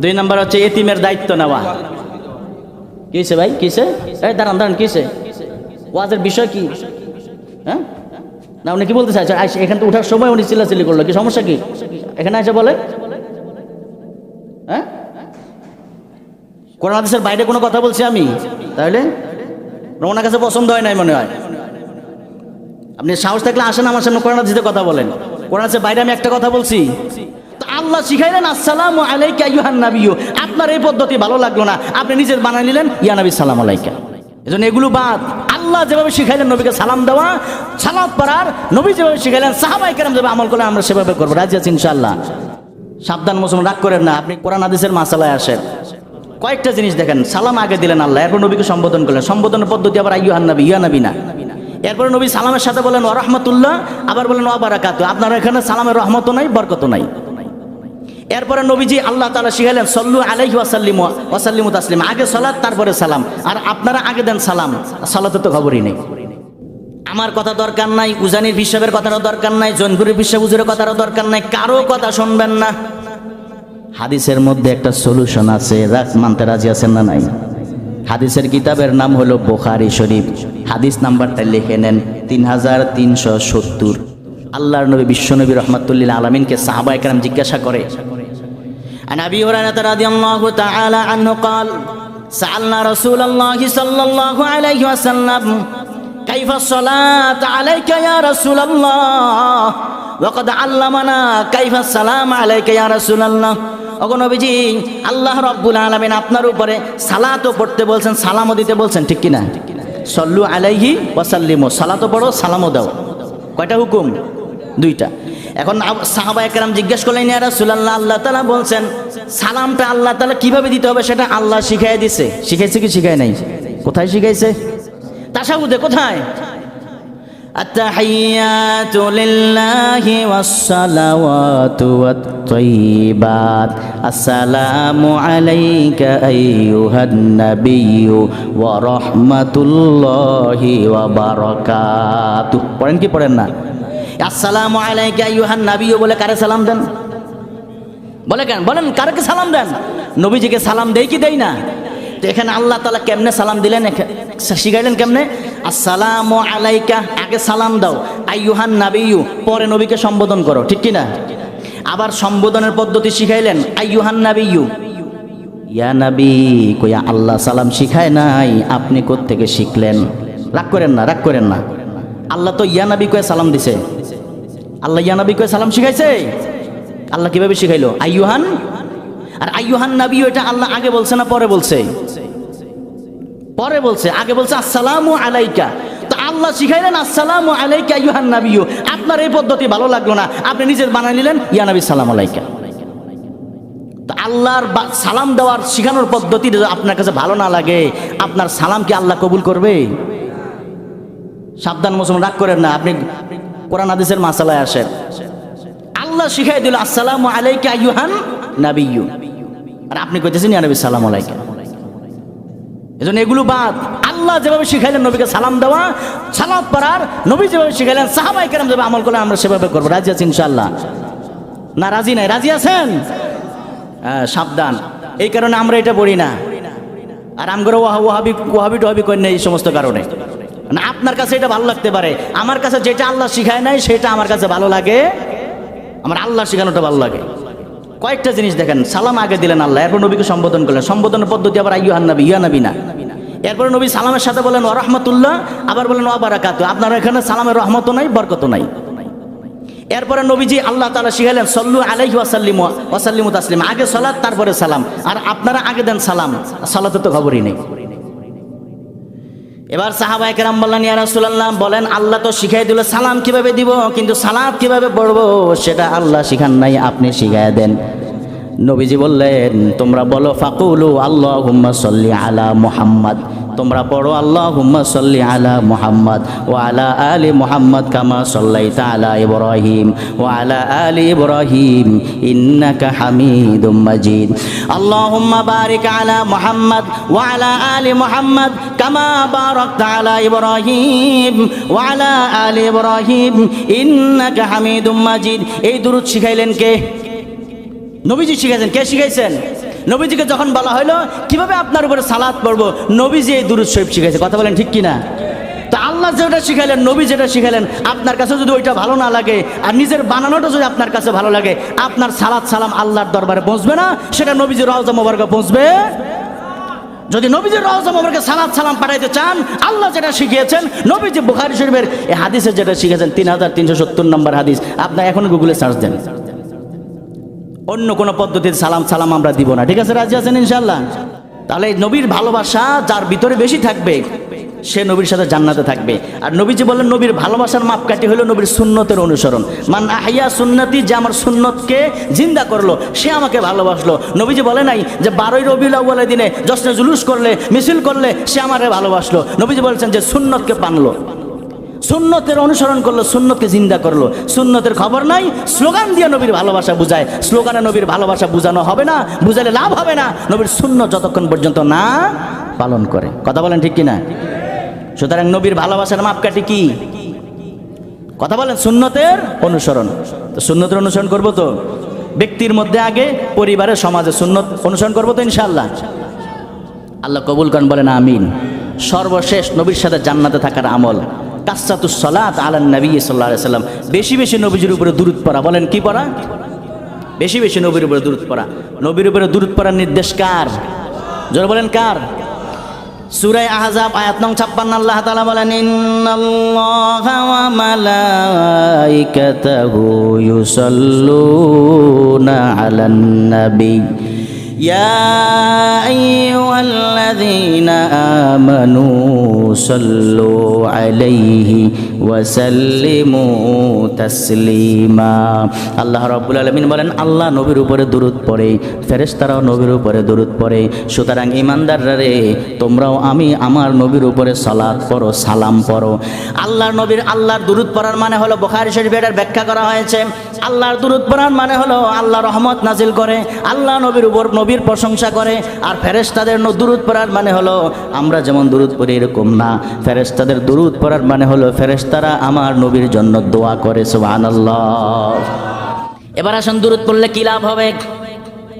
দুই নাম্বার হচ্ছে এতিমের দায়িত্ব নেওয়া। কিসে ভাই? কিসে এই দাঁড়ান দাঁড়ান কিসে ওয়াজের বিষয় কি? হ্যাঁ? না, উনি কি বলতে চাইছেন এখান থেকে ওঠার সময় উনি চিল্লাচিল্লি করল। কি সমস্যা কি? এখানে এসে বলে হ্যাঁ? কোরআন বাইরে কোনো কথা বলছি আমি? তাহলে? ওনার কাছে পছন্দ হয় নাই মনে হয়। আপনি সাহস থাকলে আসেন, আমার সামনে কোরআন কথা বলেন। কোরআন বাইরে আমি একটা কথা বলছি। তো আল্লাহ শিখাইলেন, আসসালামু আলাইকা ইউহান নাবিয়ু আপনার এই পদ্ধতি ভালো লাগল না, আপনি নিজের বানাই নিলেন, ইয়া নবী, সালাম আলাইকা। এজন্য এগুলো বাদ। আল্লাহ যেভাবে শিখাইলেন নবীকে সালাম দেওয়া সালাম পড়ার, নবী যেভাবে শিখাইলেন সাহাবাই কেরাম যেভাবে আমল করলে আমরা সেভাবে করব। রাজি আছি ইনশাআল্লাহ। সাবধান মুসলমান, রাগ করেন না, আপনি কোরআন, হাদিসের মাসালায় আসেন। কয়েকটা জিনিস দেখেন, সালাম আগে দিলেন আল্লাহ, এরপর নবীকে সম্বোধন করলেন। সম্বোধনের পদ্ধতি আবার আইয়ুহান নবী, ইয়া নবী না। এরপরে নবী সালামের সাথে বলেন ও রহমতুল্লাহ। আবার বলেন ও বারাকাত। আপনার এখানে সালামের রহমতও নাই, বরকতও নাই। এরপরে নবীজি আল্লাহ তালা শিখাইলেন, সল্লু আলাইহি ওয়াসাল্লিম, ওয়াসাল্লিমু তাসলিম। আগে সালাত, তারপরে সালাম। আর আপনারা আগে দেন সালাম। সালাতে তো খবরই নেই। আমার কথা দরকার নাই, উজানির বিশ্বের কথারও দরকার নাই জনগুরির বিশ্ব হুজুরের কথারও দরকার নাই, কারও কথা শুনবেন না। হাদিসের মধ্যে একটা সলিউশন আছে। রাজ মানতে রাজি আছেন না নাই? হাদিসের কিতাবের নাম হলো বোখারি শরীফ। হাদিস নাম্বারটা লিখে নেন তিন হাজার তিনশো সত্তর। আল্লাহর নবী, বিশ্বনবী রহমাতুল্লিল আলমিনকে সাহাবা একরাম জিজ্ঞাসা করে عن ابي هريره رضي الله تعالى عنه قال سالنا رسول الله صلى الله عليه وسلم كيف الصلاه عليك يا رسول الله وقد علمنا كيف السلام عليك يا رسول الله ওগো নবীজি আল্লাহ রব্বুল আলামিন আপনার উপরে সালাতও পড়তে বলছেন সালামও দিতে বলছেন ঠিক কিনা সল্লু আলাইহি ওয়াসাল্লিমু সালাতও পড়ো সালামও দাও কয়টা হুকুম দুইটা এখন আব- সাহাবা একরাম জিজ্ঞেস করলেন ইয়া রাসূলুল্লাহ আল্লাহ তাআলা বলছেন সালামটা আল্লাহ তাআলা কিভাবে দিতে হবে সেটা আল্লাহ শিখাই দিছে শিখাইছে কি শিখায় নাই কোথায় শিখাইছে তাশাহুদে কোথায় التحيات لله والصلوات والطيبات السلام عليك أيها النبي ورحمة الله وبركاته পড়েন কি পড়েন না আসসালামু আলাইকা আইয়ুহান নবী বলে কারে সালাম দেন? বলে কেন? বলেন, কারকে সালাম দেন? নবীজিকে সালাম দেই কি দেই না? তো এখানে আল্লাহ তালা কেমনে সালাম দিলেন? শিখাইলেন কেমনে? আসসালামু আলাইকা, আগে সালাম দাও। আইয়ুহান নাবিয়ু পরে নবীকে সম্বোধন করো, ঠিক কি না আবার সম্বোধনের পদ্ধতি শিখাইলেন, আইয়ুহান নাবিয়ু ইয়া নবী, কইয়া আল্লাহ সালাম শিখায় নাই, আপনি থেকে শিখলেন? রাগ করেন না, রাগ করেন না। আল্লাহ তো ইয়া নবী কয়ে সালাম দিছে। আল্লাহ ইয়া নবী কয়ে সালাম শিখাইছে? আল্লাহ কীভাবে শিখাইলো? আইয়ুহান? আর আইয়ুহান নবী এটা আল্লাহ আগে বলছে না পরে বলছে? পরে বলছে, আগে বলছে আসসালামু আলাইকা। তো আল্লাহ শিখাইলেন আসসালামু আলাইকা আইয়ুহান নবীও। আপনার এই পদ্ধতি ভালো লাগল না, আপনি নিজের বানাই নিলেন, ইয়া নবী সালাম আলাইকা। তো আল্লাহর সালাম দেওয়ার শিখানোর পদ্ধতি আপনার কাছে ভালো না লাগে, আপনার সালাম কি আল্লাহ কবুল করবে? সাবধান মুসলমান, রাগ করেন না, আপনি কোরআন হাদিসের মাসালায় আসেন আল্লাহ শিখাই দিল, আসসালামু আলাইকা আইয়ুহান নাবিয়্যু। আর আপনি কইতেছেন, ইয়া নবী, সালাম আলাইকা। এজন্য এগুলো বাদ। আল্লাহ যেভাবে শিখাইলেন নবীকে সালাম দেওয়া সালাম পড়ার, নবী যেভাবে শিখাইলেন, সাহাবাই কেরাম যেভাবে আমল করলে আমরা সেভাবে করব। রাজি আছি ইনশাল্লাহ না, রাজি নাই। রাজি আছেন? হ্যাঁ সাবধান। এই কারণে আমরা এটা বলি না। আর আমগরে ওয়াহ, ওয়াহাবি ওয়াহাবি টোহাবি করেন এই সমস্ত কারণে। না, আপনার কাছে এটা ভালো লাগতে পারে। আমার কাছে যেটা আল্লাহ শিখায় নাই, সেটা আমার কাছে ভালো লাগে। আমার আল্লাহ শেখানোটা ভালো লাগে। কয়েকটা জিনিস দেখেন, সালাম আগে দিলেন আল্লাহ, এরপর নবীকে সম্বোধন করলেন। সম্বোধনের পদ্ধতি আবার আইয়ুহান নবী, ইয়া নবী না। এরপরে নবী সালামের সাথে বলেন রহমতুল্লাহ আবার বলেন ও বারাকাতু আপনার এখানে সালামের রহমতও নাই, বরকতও নাই। এরপরে নবীজি আল্লাহ তাআলা শিখাইলেন, সল্লু আলাইহি ওয়াসাল্লিম, ওয়াসাল্লিমু তাসলিম আগে সালাত, তারপরে সালাম। আর আপনারা আগে দেন সালাম, সালাতে তো খবরই নেই। এবার সাহাবা একরাম বললেন, ইয়া রাসূলুল্লাহ, বলেন, আল্লাহ তো শিখাই দিল, সালাম কীভাবে দিব? কিন্তু সালাত কীভাবে পড়ব, সেটা আল্লাহ শিখান নাই, আপনি শিখাই দেন। নবীজি বললেন, তোমরা বলো, ফাকুলু আল্লাহুম্মা সাল্লি আলা মুহাম্মদ। তোমরা পড়ো, আল্লাহুম্মা সাল্লি আলা মুহাম্মদ ওয়া আলা আলি মুহাম্মদ কামা সাল্লাইতা আলা ইব্রাহিম ওয়া আলা আলি ইব্রাহিম ইন্নাকা হামিদুম মাজিদ। আল্লাহুম্মা বারিক আলা মুহাম্মদ ওয়া আলা আলি মুহাম্মদ কামা বারাকতা আলা ইব্রাহিম ওয়া আলা আলি ইব্রাহিম ইন্নাকা হামিদুম মাজিদ। এই দুরূদ শিখাইলেন কে? নবীজি শিখাইছেন। কে শিখাইছেন? নবীজিকে যখন বলা হলো, কীভাবে আপনার উপরে সালাদ পড়ব? নবীজি এই দুরুদ শরীফ শিখাইছে। কথা বলেন ঠিক কিনা? তা আল্লাহ যেটা শিখাইলেন, নবী যেটা শিখাইলেন, আপনার কাছে যদি ওইটা ভালো না লাগে, আর নিজের বানানোটা যদি আপনার কাছে ভালো লাগে, আপনার সালাদ সালাম আল্লাহর দরবারে পৌঁছবে না, সেটা নবীজির রওজা মোবারকে পৌঁছবে? যদি নবীজির রওজা মোবারকে সালাদ সালাম পাঠাইতে চান, আল্লাহ যেটা শিখিয়েছেন, নবীজি বুখারি শরীফের এই হাদিসে যেটা শিখেছেন, তিন হাজার তিনশো সত্তর নম্বর হাদিস। আপনার এখন গুগলে সার্চ দেন। অন্য কোনো পদ্ধতিতে সালাম সালাম আমরা দিব না। ঠিক আছে, রাজি আছেন ইনশাল্লাহ তাহলে নবীর ভালোবাসা যার ভিতরে বেশি থাকবে, সে নবীর সাথে জান্নাতে থাকবে। আর নবীজি বললেন, নবীর ভালোবাসার মাপকাঠি হলো নবীর সুন্নতের অনুসরণ। মান আহিয়া সুন্নতি, যে আমার সুন্নতকে জিন্দা করল, সে আমাকে ভালোবাসলো। নবীজি বলে নাই যে, বারোই রবিউল আউ্বালের দিনে জশ্নে জুলুস করলে, মিছিল করলে সে আমাকে ভালোবাসলো। নবীজি বলছেন যে, সুন্নতকে পানলো। সুন্নতের অনুসরণ করল, সুন্নতকে জিন্দা করল। সুন্নতের খবর নাই, স্লোগান দিয়ে নবীর ভালোবাসা বুঝায়। স্লোগানে নবীর ভালোবাসা বুঝানো হবে না, বুঝালে লাভ হবে না। নবীর শূন্য যতক্ষণ পর্যন্ত না পালন করে। কথা বলেন ঠিক কিনা? সুতরাং নবীর ভালোবাসার মাপকাঠি কি? কথা বলেন, সুন্নতের অনুসরণ। তো সুন্নতের অনুসরণ করব তো? ব্যক্তির মধ্যে আগে, পরিবারের সমাজে সুন্নত অনুসরণ করব তো ইনশাল্লাহ আল্লাহ কবুল করেন, বলেন আমিন। সর্বশেষ নবীর সাথে জান্নাতে থাকার আমল কাসাতুস সালাত আলান নবী সাল্লাহ সাল্লাম। বেশি বেশি নবীজির উপরে দূরত পড়া। বলেন, কি পড়া? বেশি বেশি নবীর উপরে দূরত পড়া। নবীর উপরে দূরত পড়ার নির্দেশ কার? জোর বলেন, কার? সুরায় আহজাব, আয়াত নং ছাপ্পান্ন, আল্লাহ তাআলা বলেন, ইন্নাল্লাহা ওয়া মালাইকাতাহু ইউসাল্লুনা আলান নবী। يا أيها الذين آمنوا صلوا عليه وسلموا تسليما আল্লাহ রাব্বুল আলামিন বলেন আল্লাহ নবীর উপরে দরুদ পড়ে ফেরেশতারাও নবীর উপরে দরুদ পড়ে সুতরাং ইমানদাররা রে তোমরাও আমি আমার নবীর উপরে সালাত পড়ো সালাম পড়ো আল্লাহর নবীর আল্লাহর দরুদ পড়ার মানে হলো বুখারী শরীফে এটার ব্যাখ্যা করা হয়েছে আল্লাহর দরুদ পড়ার মানে হলো আল্লাহ রহমত নাজিল করে আল্লাহ নবীর উপর নবীর প্রশংসা করে আর ফেরেশতাদের ন- দুরুদ পড়ার মানে হলো আমরা যেমন দুরুদ পড়ি এরকম না ফেরেশতাদের দুরুদ পড়ার মানে হলো ফেরেশতারা আমার নবীর জন্য দোয়া করে সুবহানাল্লাহ এবার আসুন দুরুদ পড়লে কি লাভ হবে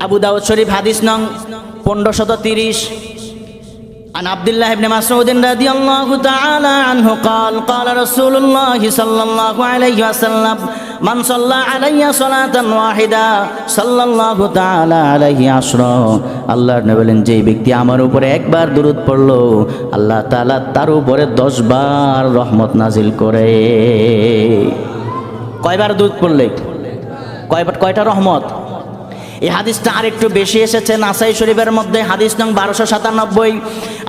আবু দাউদ শরীফ হাদিস নং পনেরো শত তিরিশ عن عبد الله بن مسعود رضي الله تعالى عنه قال قال رسول الله صلى الله عليه وسلم মান সাল্লা আলাইয়া সালাতান ওয়াহিদা, সাল্লাল্লাহু তাআলা আলাইহি আশরা। আল্লাহ নবী বলেন, যেই ব্যক্তি আমার উপরে একবার দরুদ পড়ল, আল্লাহ তাআলা তার উপরে 10 বার রহমত নাজিল করে। কয়বার দরুদ পড়লে? কয়বার, কয়টা রহমত? এই হাদিসটা আর একটু বেশি এসেছে নাসাই শরীফের মধ্যে, হাদিস নং বারোশো সাতানব্বই।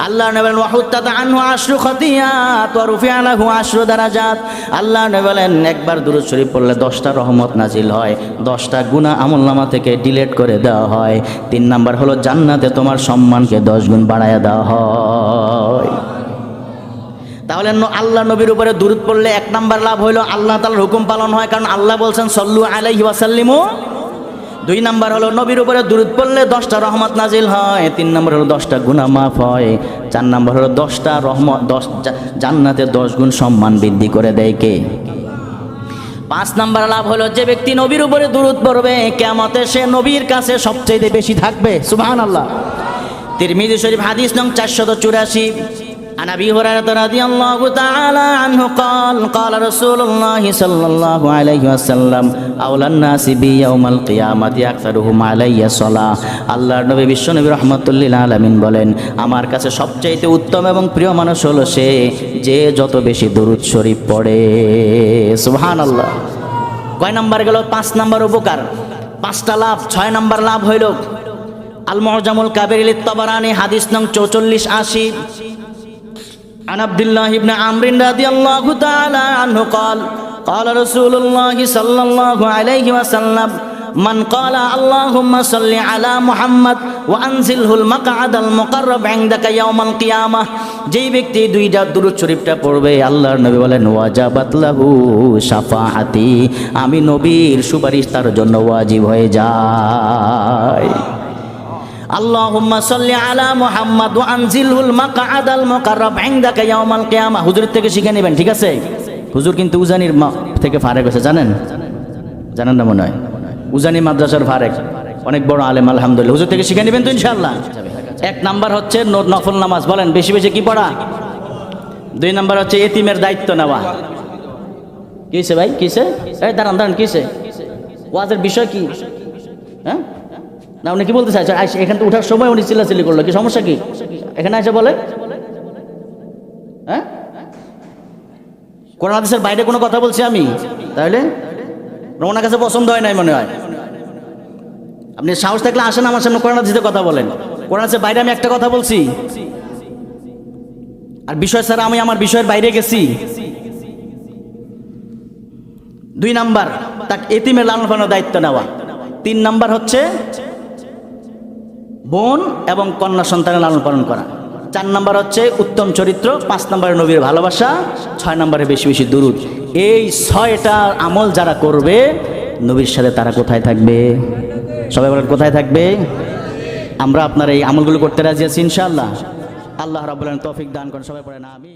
আল্লাহ নেবেন ওয়াহুত্তাতা আনহু আশরু খতিয়াত ওয়া রুফিয়া লাহু আশরু দারাজাত। আল্লাহ নবী একবার দুরূদ শরীফ পড়লে দশটা রহমত নাজিল হয়, দশটা গুণা আমলনামা থেকে ডিলেট করে দেওয়া হয়। তিন নাম্বার হলো, জান্নাতে তোমার সম্মানকে দশ গুণ বাড়ায় দেওয়া হয়। তাহলে আল্লাহ নবীর উপরে দূরত পড়লে এক নাম্বার লাভ হইল, আল্লাহ তালার হুকুম পালন হয়, কারণ আল্লাহ বলছেন, সল্লু আলাইহি ওয়াসাল্লিমু দুই নাম্বার হলো নবীর উপরে দূরত পড়লে দশটা রহমত নাজিল হয় তিন নাম্বার হলো দশটা গুণা মাফ হয় চার নাম্বার হলো দশটা রহমত দশ জা- জান্নাতে দশ গুণ সম্মান বৃদ্ধি করে দেয় কে পাঁচ নাম্বার লাভ হলো যে ব্যক্তি নবীর উপরে দূরত পড়বে কেমতে সে নবীর কাছে সবচেয়ে বেশি থাকবে সুবাহান আল্লাহ তিরমিজি শরীফ হাদিস নং চারশত চুরাশি عن ابي هريره رضي الله تعالى عنه قال قال رسول الله صلى الله عليه وسلم اولى الناس بي يوم القيامه اكثرهم علي صلاه আল্লাহর নবী বিশ্ব নবী রহমতুল্লিল আলামিন বলেন আমার কাছে সবচাইতে উত্তম এবং প্রিয় মানুষ হলো সে যে যত বেশি দরুদ শরীফ পড়ে সুবহানাল্লাহ কয় নাম্বার গেল পাঁচ নাম্বার উপকার পাঁচটা লাভ ছয় নাম্বার লাভ হইল আল মহজামুল কাবের তবরানি হাদিস নং চৌচল্লিশ আশি عن عبد الله بن عمرو رضي الله تعالى عنه قال قال رسول الله صلى الله عليه وسلم من قال اللهم صل على محمد وانزله المقعد المقرب عندك يوم القيامه যেই ব্যক্তি দুইটা দুরূদ শরীফটা পড়বে আল্লাহর নবী বলেন ওয়াজাবাত লাহু শাফাআতি আমি নবীর সুপারিশ তার জন্য ওয়াজিব হয়ে যায় আল্লাহুম্মা সাল্লি আলা মুহাম্মাদ ওয়া আনজিলহুল মাকআদাল মুকাররাব ইনদাকা ইয়াউমাল কিয়ামা হুজুর থেকে শিখে নেবেন ঠিক আছে হুজুর কিন্তু উজানির থেকে ফারেক হয়েছে, জানেন? জানেন না মনে হয়? উজানি মাদ্রাসার ফারেক, অনেক বড় আলেম, আলহামদুলিল্লাহ। হুজুর থেকে শিখে নেবেন তো ইনশাআল্লাহ। এক নাম্বার হচ্ছে নফল নামাজ, বলেন, বেশি বেশি কি পড়া? দুই নাম্বার হচ্ছে এতিমের দায়িত্ব নেওয়া। কিসে ভাই? কিসে এই দাঁড়ান দাঁড়ান কিসে ওয়াজের বিষয় কি? হ্যাঁ? না, উনি কি বলতে চাইছে? আইসে, এখান থেকে ওঠার সময় উনি চিল্লাচিল্লি করল। কি সমস্যা কি? এখানে এসে বলে হ্যাঁ কোরআন হাদিসের বাইরে কোনো কথা বলছি আমি? তাহলে ওনার কাছে পছন্দ হয় নাই মনে হয়। আপনি সাহস থাকলে আসেন আমার সামনে কোরআন হাদিসের কথা বলেন। কোরআন হাদিসের বাইরে আমি একটা কথা বলছি। আর বিষয় স্যার আমি আমার বিষয়ের বাইরে গেছি। দুই নাম্বার, তাকে এতিমের লালন পালনের দায়িত্ব নেওয়া। তিন নাম্বার হচ্ছে বোন এবং কন্যা সন্তানের লালন পালন করা। চার নাম্বার হচ্ছে উত্তম চরিত্র, পাঁচ নম্বরে নবীর ভালোবাসা, ছয় নম্বরে বেশি বেশি দুরুদ। এই ছয়টা আমল যারা করবে, নবীর সাথে তারা কোথায় থাকবে? সবাই বলেন, কোথায় থাকবে? আমরা আপনার এই আমলগুলো করতে রাজি আছি ইনশাআল্লাহ। আল্লাহ রাবুল্লাহ তৌফিক দান করেন, সবাই পড়েন আমি